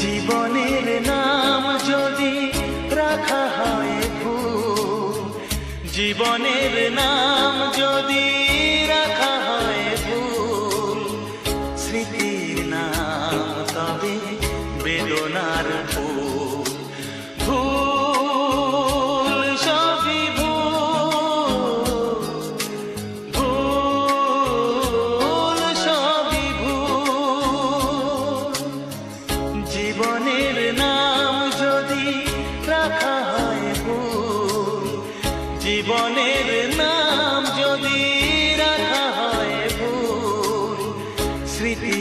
জীবনের নাম যদি রাখা হয় ভুল, জীবনের নাম যদি রাখা হয় ভুল, স্মৃতির নাম তবে বেদনার ভুল জীবনের নাম যদি রাখা হয় ভুল জীবনের নাম যদি রাখা হয় ভুল স্মৃতি